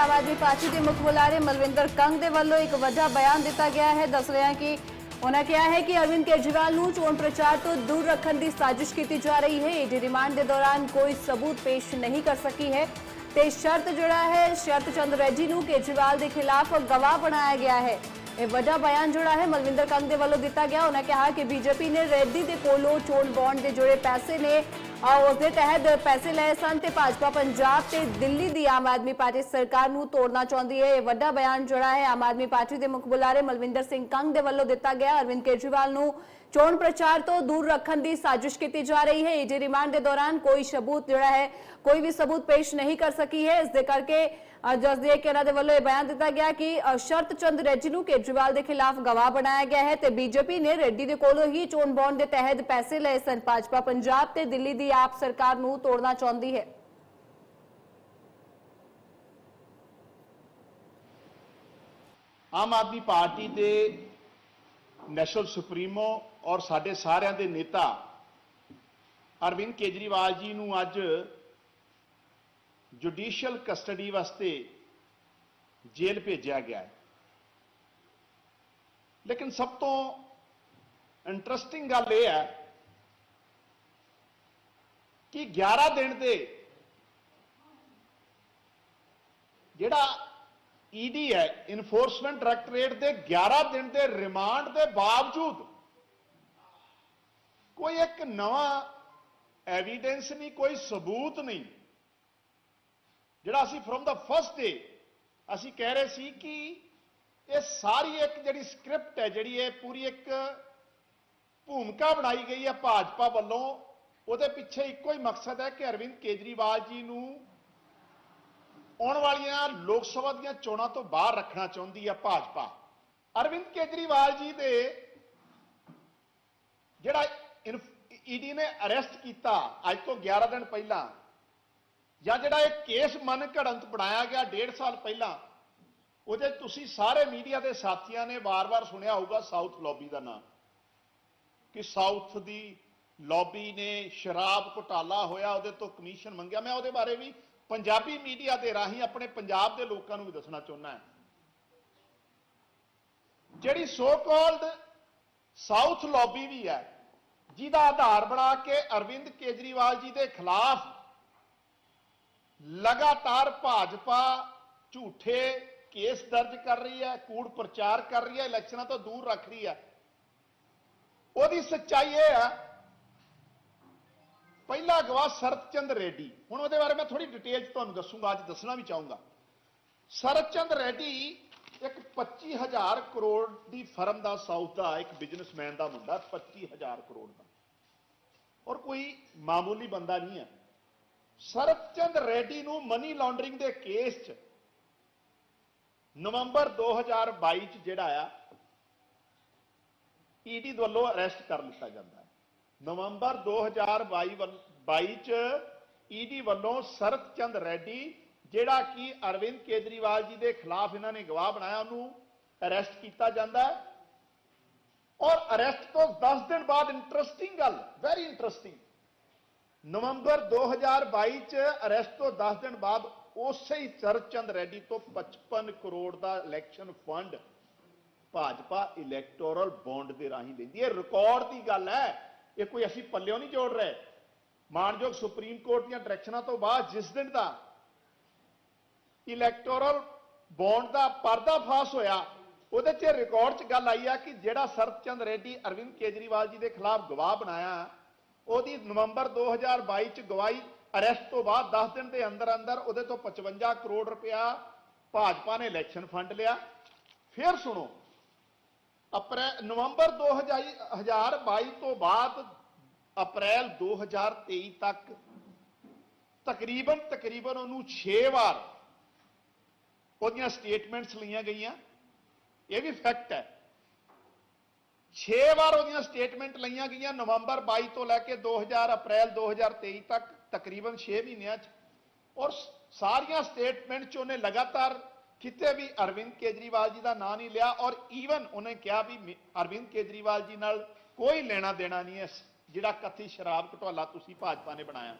ਆਮ Aadmi party ਦੇ ਮੁੱਖ ਬੁਲਾਰੇ ਮਲਵਿੰਦਰ ਕੰਗ ਦੇ ਵੱਲੋਂ ਇੱਕ ਵੱਡਾ ਬਿਆਨ ਦਿੱਤਾ ਗਿਆ ਹੈ। ਦੱਸ ਰਿਹਾ ਕਿ ਉਹਨਾਂ ਕਿਹਾ ਹੈ ਕਿ ਅਰਵਿੰਦ ਕੇਜਰੀਵਾਲ ਨੂੰ ਚੋਣ ਪ੍ਰਚਾਰ ਤੋਂ ਦੂਰ ਰੱਖਣ ਦੀ ਸਾਜ਼ਿਸ਼ ਕੀਤੀ ਜਾ ਰਹੀ ਹੈ। ਈਡੀ ਰਿਮਾਂਡ ਦੇ ਦੌਰਾਨ ਕੋਈ ਸਬੂਤ ਪੇਸ਼ ਨਹੀਂ ਕਰ ਸਕੀ ਹੈ। ਤੇ ਸ਼ਰਤ ਜਿਹੜਾ ਹੈ, ਸ਼ਰਤ ਚੰਦ ਰੈਡੀ ਨੂੰ ਕੇਜਰੀਵਾਲ ਦੇ ਖਿਲਾਫ ਗਵਾਹ ਬਣਾਇਆ ਗਿਆ ਹੈ। ਇਹ ਵੱਡਾ ਬਿਆਨ ਜਿਹੜਾ ਹੈ, ਮਲਵਿੰਦਰ ਕੰਗ ਦੇ ਵੱਲੋਂ ਦਿੱਤਾ ਗਿਆ। ਉਹਨਾਂ ਕਿਹਾ ਕਿ ਬੀਜੇਪੀ ਨੇ ਰੈਡੀ ਦੇ ਕੋਲੋਂ ਚੋਣ ਬੌਂਡ ਦੇ ਜਿਹੜੇ ਪੈਸੇ ਨੇ। ਆ ਉਸ ਦੇ ਤਹਿਤ ਪੈਸੇ ਲਏ ਸਨ ਤੇ ਭਾਜਪਾ, ਪੰਜਾਬ ਤੇ ਦਿੱਲੀ ਦੀ ਆਮ ਆਦਮੀ ਪਾਰਟੀ ਸਰਕਾਰ ਨੂੰ ਤੋੜਨਾ ਚਾਹੁੰਦੀ ਹੈ। ਇਹ ਵੱਡਾ ਬਿਆਨ ਜਿਹੜਾ ਹੈ, ਆਮ ਆਦਮੀ ਪਾਰਟੀ ਦੇ ਮੁੱਖ ਬੁਲਾਰੇ ਮਲਵਿੰਦਰ ਸਿੰਘ ਕੰਗ ਦੇ ਵੱਲੋਂ ਦਿੱਤਾ ਗਿਆ। ਅਰਵਿੰਦ ਕੇਜਰੀਵਾਲ ਨੂੰ ਚੋਣ ਪ੍ਰਚਾਰ ਤੋਂ ਦੂਰ ਰੱਖਣ ਦੀ ਸਾਜ਼ਿਸ਼ ਕੀਤੀ ਜਾ ਰਹੀ ਹੈ। ਈਡੀ ਰਿਮਾਂਡ ਦੇ ਦੌਰਾਨ ਕੋਈ ਸਬੂਤ ਜਿਹੜਾ ਹੈ, ਕੋਈ ਵੀ ਸਬੂਤ ਪੇਸ਼ ਨਹੀਂ ਕਰ ਸਕੀ ਹੈ। ਇਸ ਦੇ ਕਰਕੇ ਅ, ਜਸ ਉਹਨਾਂ ਦੇ ਵੱਲੋਂ ਇਹ ਬਿਆਨ ਦਿੱਤਾ ਗਿਆ ਕਿ ਸ਼ਰਤ ਚੰਦ ਰੈਡੀ ਨੂੰ ਕੇਜਰੀਵਾਲ ਦੇ ਖਿਲਾਫ ਗਵਾਹ ਬਣਾਇਆ ਗਿਆ ਹੈ ਤੇ ਬੀਜੇਪੀ ਨੇ ਰੈਡੀ ਦੇ ਕੋਲੋਂ ਹੀ ਚੋਣ ਬੌਂਡ ਦੇ ਤਹਿਤ ਪੈਸੇ ਲਏ ਸਨ। ਭਾਜਪਾ ਪੰਜਾਬ ਤੇ ਦਿੱਲੀ ਦੀ ਆਪ ਸਰਕਾਰ ਨੂੰ ਤੋੜਨਾ ਚਾਹੁੰਦੀ ਹੈ। ਆਮ ਆਦਮੀ ਪਾਰਟੀ ਦੇ ਨੈਸ਼ਨਲ ਸੁਪਰੀਮੋ ਔਰ ਸਾਡੇ ਸਾਰਿਆਂ ਦੇ ਨੇਤਾ ਅਰਵਿੰਦ ਕੇਜਰੀਵਾਲ ਜੀ ਨੂੰ ਅੱਜ ਜੁਡੀਸ਼ੀਅਲ ਕਸਟਡੀ ਵਾਸਤੇ ਜੇਲ੍ਹ ਭੇਜਿਆ ਗਿਆ ਹੈ। ਲੇਕਿਨ ਸਭ ਤੋਂ ਇੰਟਰਸਟਿੰਗ ਗੱਲ ਇਹ ਹੈ ਕਿ 11 ਦਿਨ ਦੇ ਜਿਹੜਾ ਈਡੀ ਹੈ ਇਨਫੋਰਸਮੈਂਟ ਡਾਇਰੈਕਟੋਰੇਟ ਦੇ 11 ਦਿਨ ਦੇ ਰਿਮਾਂਡ ਦੇ ਬਾਵਜੂਦ ਕੋਈ ਇੱਕ ਨਵਾਂ ਐਵੀਡੈਂਸ ਨਹੀਂ, ਕੋਈ ਸਬੂਤ ਨਹੀਂ। ਜਿਹੜਾ ਅਸੀਂ ਫਰਮ ਦਾ ਫਸਟ ਡੇ ਅਸੀਂ ਕਹਿ ਰਹੇ ਸੀ ਕਿ ਇਹ ਸਾਰੀ ਇੱਕ ਜਿਹੜੀ ਸਕ੍ਰਿਪਟ ਹੈ, ਜਿਹੜੀ ਇਹ ਪੂਰੀ ਇੱਕ ਭੂਮਿਕਾ ਬਣਾਈ ਗਈ ਹੈ ਭਾਜਪਾ ਵੱਲੋਂ, ਉਹਦੇ ਪਿੱਛੇ ਇੱਕੋ ਹੀ ਮਕਸਦ ਹੈ ਕਿ ਅਰਵਿੰਦ ਕੇਜਰੀਵਾਲ ਜੀ ਨੂੰ ਆਉਣ ਵਾਲੀਆਂ ਲੋਕ ਸਭਾ ਦੀਆਂ ਚੋਣਾਂ ਤੋਂ ਬਾਹਰ ਰੱਖਣਾ ਚਾਹੁੰਦੀ ਹੈ ਭਾਜਪਾ। ਅਰਵਿੰਦ ਕੇਜਰੀਵਾਲ ਜੀ ਦੇ ਜਿਹੜਾ ਈਡੀ ਨੇ ਅਰੈਸਟ ਕੀਤਾ ਅੱਜ ਤੋਂ 11 ਦਿਨ ਪਹਿਲਾਂ। ਜਾਂ ਜਿਹੜਾ ਇਹ ਕੇਸ ਮਨ ਘੜੰਤ ਬਣਾਇਆ ਗਿਆ ਡੇਢ ਸਾਲ ਪਹਿਲਾਂ, ਉਹਦੇ ਤੁਸੀਂ ਸਾਰੇ ਮੀਡੀਆ ਦੇ ਸਾਥੀਆਂ ਨੇ ਵਾਰ-ਵਾਰ ਸੁਣਿਆ ਹੋਊਗਾ ਸਾਊਥ ਲੌਬੀ ਦਾ ਨਾਮ, ਕਿ ਸਾਊਥ ਦੀ ਲੌਬੀ ਨੇ ਸ਼ਰਾਬ ਘੁਟਾਲਾ ਹੋਇਆ, ਉਹਦੇ ਤੋਂ ਕਮਿਸ਼ਨ ਮੰਗਿਆ। ਮੈਂ ਉਹਦੇ ਬਾਰੇ ਵੀ ਪੰਜਾਬੀ ਮੀਡੀਆ ਦੇ ਰਾਹੀਂ ਆਪਣੇ ਪੰਜਾਬ ਦੇ ਲੋਕਾਂ ਨੂੰ ਵੀ ਦੱਸਣਾ ਚਾਹੁੰਦਾ ਹਾਂ। ਜਿਹੜੀ ਸੋ ਕਾਲਡ ਸਾਊਥ ਲੌਬੀ ਵੀ ਹੈ, ਜਿਹਦਾ ਆਧਾਰ ਬਣਾ ਕੇ ਅਰਵਿੰਦ ਕੇਜਰੀਵਾਲ ਜੀ ਦੇ ਖਿਲਾਫ ਲਗਾਤਾਰ ਭਾਜਪਾ ਝੂਠੇ ਕੇਸ ਦਰਜ ਕਰ ਰਹੀ ਹੈ, ਕੂੜ ਪ੍ਰਚਾਰ ਕਰ ਰਹੀ ਹੈ, ਇਲੈਕਸ਼ਨਾਂ ਤੋਂ ਦੂਰ ਰੱਖ ਰਹੀ ਹੈ। ਉਹਦੀ ਸੱਚਾਈ ਇਹ ਹੈ ਪਹਿਲਾ ਗਵਾਹ ਸਰਤਚੰਦ ਰੈਡੀ। ਹੁਣ ਉਹਦੇ ਬਾਰੇ ਮੈਂ ਥੋੜੀ ਡਿਟੇਲ ਚ ਤੁਹਾਨੂੰ ਦੱਸੂਗਾ, ਅੱਜ ਦੱਸਣਾ ਵੀ ਚਾਹੂੰਗਾ। ਸਰਤਚੰਦ ਰੈਡੀ ਇੱਕ 25000 ਕਰੋੜ ਦੀ ਫਰਮ ਦਾ ਸਾਊਥ ਦਾ ਇੱਕ ਬਿਜ਼ਨਸਮੈਨ ਦਾ ਮੁੰਡਾ 25000 ਕਰੋੜ ਦਾ। ਔਰ ਕੋਈ ਮਾਮੂਲੀ ਬੰਦਾ ਨਹੀਂ ਹੈ। ਸਰਤਚੰਦ ਰੈਡੀ ਨੂੰ ਮਨੀ ਲਾਂਡਰਿੰਗ ਦੇ ਕੇਸ 'ਚ ਨਵੰਬਰ 2022 ਚ ਜਿਹੜਾ ਆ ਈਡੀ ਵੱਲੋਂ ਅਰੈਸਟ ਕਰ ਲਿੱਤਾ ਜਾਂਦਾ ਹੈ। ਨਵੰਬਰ 2022 ਵੱਲ- 22 ਚ ਈਡੀ ਵੱਲੋਂ ਸਰਤਚੰਦ ਰੈਡੀ, ਜਿਹੜਾ ਕਿ ਅਰਵਿੰਦ ਕੇਜਰੀਵਾਲ ਜੀ ਦੇ ਖਿਲਾਫ ਇਹਨਾਂ ਨੇ ਗਵਾਹ ਬਣਾਇਆ, ਉਹਨੂੰ ਅਰੈਸਟ ਕੀਤਾ ਜਾਂਦਾ ਹੈ। ਔਰ ਅਰੈਸਟ ਤੋਂ 10 ਦਿਨ ਬਾਅਦ ਇੰਟਰਸਟਿੰਗ ਗੱਲ ਵੈਰੀ ਇੰਟਰਸਟਿੰਗ ਨਵੰਬਰ 2022 ਚ ਅਰੈਸਟ ਤੋਂ 10 ਦਿਨ ਬਾਅਦ ਉਸੇ ਹੀ ਸਰਚੰਦ ਰੈਡੀ ਤੋਂ 55 ਕਰੋੜ ਦਾ election fund Bhajpa electoral bond ਦੇ ਰਾਹੀਂ ਲੈਂਦੀ ਹੈ। ਰਿਕਾਰਡ ਦੀ ਗੱਲ ਹੈ। ਇਹ ਕੋਈ ਅਸੀਂ ਪੱਲਿਓਂ ਨਹੀਂ ਜੋੜ ਰਹੇ। ਮਾਨਯੋਗ ਸੁਪਰੀਮ ਕੋਰਟ ਦੀਆਂ ਡਾਇਰੈਕਸ਼ਨਾਂ ਤੋਂ ਬਾਅਦ ਜਿਸ ਦਿਨ ਦਾ ਇਲੈਕਟੋਰਲ ਬੌਂਡ ਦਾ ਪਰਦਾ ਫਾਸ ਹੋਇਆ, ਉਹਦੇ 'ਚ ਰਿਕਾਰਡ 'ਚ ਗੱਲ ਆਈ ਆ ਕਿ ਜਿਹੜਾ ਸਰਤਚੰਦ ਰੈਡੀ ਅਰਵਿੰਦ ਕੇਜਰੀਵਾਲ ਜੀ ਦੇ ਖਿਲਾਫ ਗਵਾਹ ਬਣਾਇਆ ਉਹਦੀ ਨਵੰਬਰ 2022 ਚ ਗਵਾਹੀ ਅਰੈਸਟ ਤੋਂ ਬਾਅਦ 10 ਦਿਨ ਦੇ ਅੰਦਰ ਅੰਦਰ ਉਹਦੇ ਤੋਂ 55 ਕਰੋੜ ਰੁਪਇਆ ਭਾਜਪਾ ਨੇ ਇਲੈਕਸ਼ਨ ਫੰਡ ਲਿਆ। ਫਿਰ ਸੁਣੋ ਅਪ੍ਰੈਲ ਨਵੰਬਰ 2022 ਤੋਂ ਬਾਅਦ ਅਪ੍ਰੈਲ 2023 ਤੱਕ ਤਕਰੀਬਨ ਤਕਰੀਬਨ ਉਹਨੂੰ 6 ਵਾਰ ਉਹਦੀਆਂ ਸਟੇਟਮੈਂਟਸ ਲਈਆਂ ਗਈਆਂ। ਇਹ ਵੀ ਫੈਕਟ ਹੈ। 6 ਵਾਰ ਉਹਦੀਆਂ ਸਟੇਟਮੈਂਟ ਲਈਆਂ ਗਈਆਂ ਨਵੰਬਰ 22 ਤੋਂ ਲੈ ਕੇ 2000 ਅਪ੍ਰੈਲ 2023 ਤੱਕ, ਤਕਰੀਬਨ 6 ਮਹੀਨਿਆਂ 'ਚ। ਔਰ ਸਾਰੀਆਂ ਸਟੇਟਮੈਂਟ 'ਚ ਉਹਨੇ ਲਗਾਤਾਰ ਕਿਤੇ ਵੀ ਅਰਵਿੰਦ ਕੇਜਰੀਵਾਲ ਜੀ ਦਾ ਨਾਂ ਨਹੀਂ ਲਿਆ ਔਰ ਈਵਨ ਉਹਨੇ ਕਿਹਾ ਵੀ ਅਰਵਿੰਦ ਕੇਜਰੀਵਾਲ ਜੀ ਨਾਲ ਕੋਈ ਲੈਣਾ ਦੇਣਾ ਨਹੀਂ ਹੈ ਜਿਹੜਾ ਕਥਿਤ ਸ਼ਰਾਬ ਘੁਟਾਲਾ ਤੁਸੀਂ ਭਾਜਪਾ ਨੇ ਬਣਾਇਆ।